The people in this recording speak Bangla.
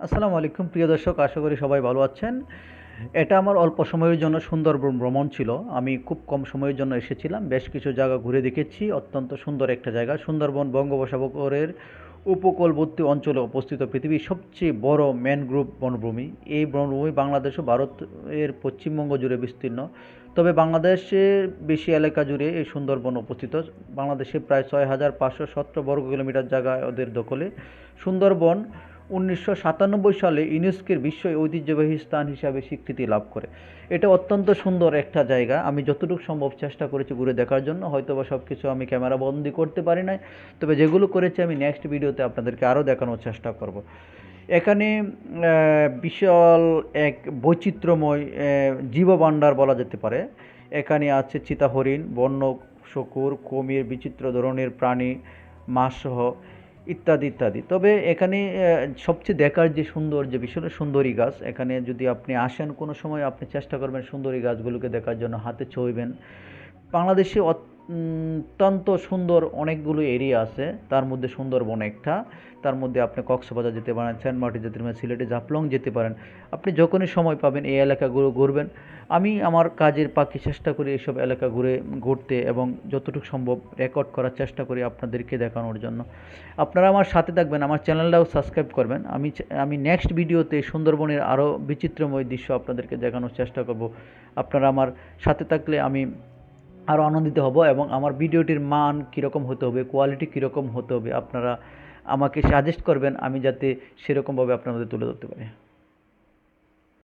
আসসালামু আলাইকুম, প্রিয় দর্শক, আশা করি সবাই ভালো আছেন। এটা আমার অল্প সময়ের জন্য সুন্দরবন ভ্রমণ ছিল। আমি খুব কম সময়ের জন্য এসেছিলাম। বেশ কিছু জায়গা ঘুরে দেখেছি। অত্যন্ত সুন্দর একটা জায়গা। সুন্দরবন, বঙ্গোপসাগরের উপকূলবর্তী অঞ্চলে অবস্থিত পৃথিবীর সবচেয়ে বড় ম্যানগ্রোভ বনভূমি। এই বনভূমি বাংলাদেশ ও ভারতের পশ্চিমবঙ্গ জুড়ে বিস্তীর্ণ। তবে বাংলাদেশের বেশি এলাকা জুড়ে এই সুন্দরবন অবস্থিত। বাংলাদেশে প্রায় ছয় হাজার পাঁচশো সতেরো বর্গ কিলোমিটার জায়গা ওদের দখলে। সুন্দরবন উনিশশো সাতানব্বই সালে ইউনেস্কের বিশ্ব ঐতিহ্যবাহী স্থান হিসাবে স্বীকৃতি লাভ করে। এটা অত্যন্ত সুন্দর একটা জায়গা। আমি যতটুকু সম্ভব চেষ্টা করেছি ঘুরে দেখার জন্য। হয়তো বা সব কিছু আমি ক্যামেরা বন্দি করতে পারি নাই। তবে যেগুলো করেছি আমি নেক্সট ভিডিওতে আপনাদেরকে আরও দেখানোর চেষ্টা করব। এখানে বিশাল এক বৈচিত্র্যময় জীবভাণ্ডার বলা যেতে পারে। এখানে আছে চিতা হরিণ বন্য শকুর, কুমির, বিচিত্র ধরনের প্রাণী, মাছসহ। ইত্যাদি ইত্যাদি। তবে এখানে সবচেয়ে দেখার যে সুন্দর যে বিষয় হলো সুন্দরী গাছ, এখানে যদি আপনি আসেন কোনো সময়, আপনি চেষ্টা করবেন সুন্দরী গাছগুলোকে দেখার জন্য, হাতে ছইবেন বাংলাদেশে অত্যন্ত সুন্দর অনেকগুলো এরিয়া আছে। তার মধ্যে সুন্দরবন একটা। তার মধ্যে আপনি কক্সবাজার যেতে পারেন, সেন্ট মার্টিন যেতে পারেন, সিলেটে জাফলং যেতে পারেন। আপনি যখনই সময় পাবেন এই এলাকাগুলো ঘুরবেন। আমি আমার কাজের পাখি চেষ্টা করি এইসব এলাকা ঘুরে, ঘুরতে এবং যতটুকু সম্ভব রেকর্ড করার চেষ্টা করি আপনাদেরকে দেখানোর জন্য। আপনারা আমার সাথে থাকবেন, আমার চ্যানেলটাও সাবস্ক্রাইব করবেন। আমি আমি নেক্সট ভিডিওতে সুন্দরবনের আরও বিচিত্রময় দৃশ্য আপনাদেরকে দেখানোর চেষ্টা করব। আপনারা আমার সাথে থাকলে আমি আরও আনন্দিত হব এবং আমার ভিডিওটির মান কীরকম হতে হবে কোয়ালিটি কীরকম হতে হবে, আপনারা আমাকে সাজেস্ট করবেন, আমি যাতে সেরকমভাবে আপনাদের তুলে ধরতে পারি।